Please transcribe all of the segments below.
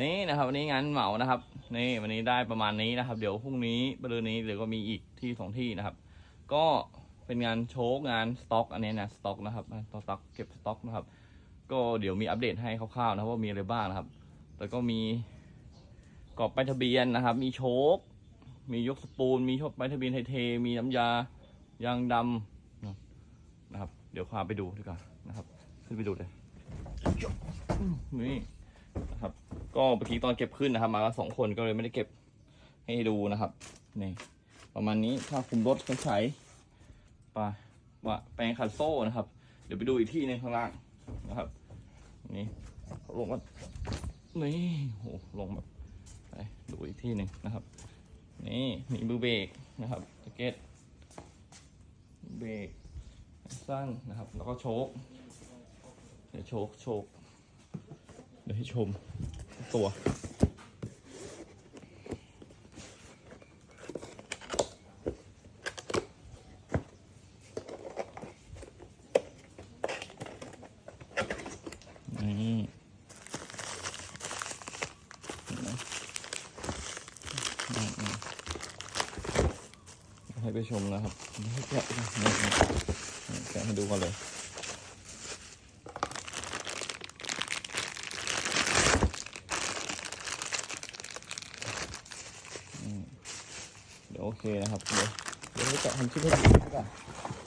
นี่นะครับวันนี้งานเหมานะครับ นี่วันนี้ได้ประมาณนี้นะครับ เดี๋ยวพรุ่งนี้บรืนนี้เดี๋ยวก็มีอีกที่สองที่นะครับ ก็เป็นงานโชว์งานสต็อก อันนี้นะสต็อกนะครับสต็อกเก็บสต็อกนะครับ ก็เดี๋ยวมีอัปเดตให้คร่าวๆนะครับว่ามีอะไรบ้างนะครับ แล้วก็มีกรอบป้ายทะเบียนนะครับ มีโชคมียกสปูน มีโชคป้ายทะเบียนไทเท มีน้ำยายางดำนะครับ เดี๋ยวพาไปดูดีกว่านะครับ ขึ้นไปดูเลยนี่ ก็เมื่อกี้ตอนเก็บขึ้นนะครับ มากันสองคนก็เลยไม่ได้เก็บให้ดูนะครับนี่ประมาณนี้ถ้าคุมรถเครื่องใช้ปะว่าแปลงขัดโซ่นะครับ เดี๋ยวไปดูอีกที่หนึงข้างล่างนะครับนี่เขาลงมานี่โหลงแบบไปดูอีกที่หนึ่งนะครับ นี่มีมือเบรกนะครับสเก็ตเบรกสั้นนะครับ แล้วก็โชคเดี๋ยวโชคโชคเดี๋ยวให้ชม ตัว นี่ให้ไปชมนะครับให้แกะนะนี่นี่นี่แกะให้ดูกันเลยอืมเดี๋ยว โอเคนะครับ เดี๋ยวเดี๋ยวให้แกะทำชิ้นให้ดูก่อน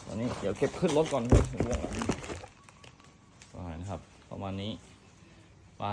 ตอนนี้เดี๋ยวเก็บขึ้นรถก่อนเลยเรื่องอะไรไปนะครับ ประมาณนี้ไป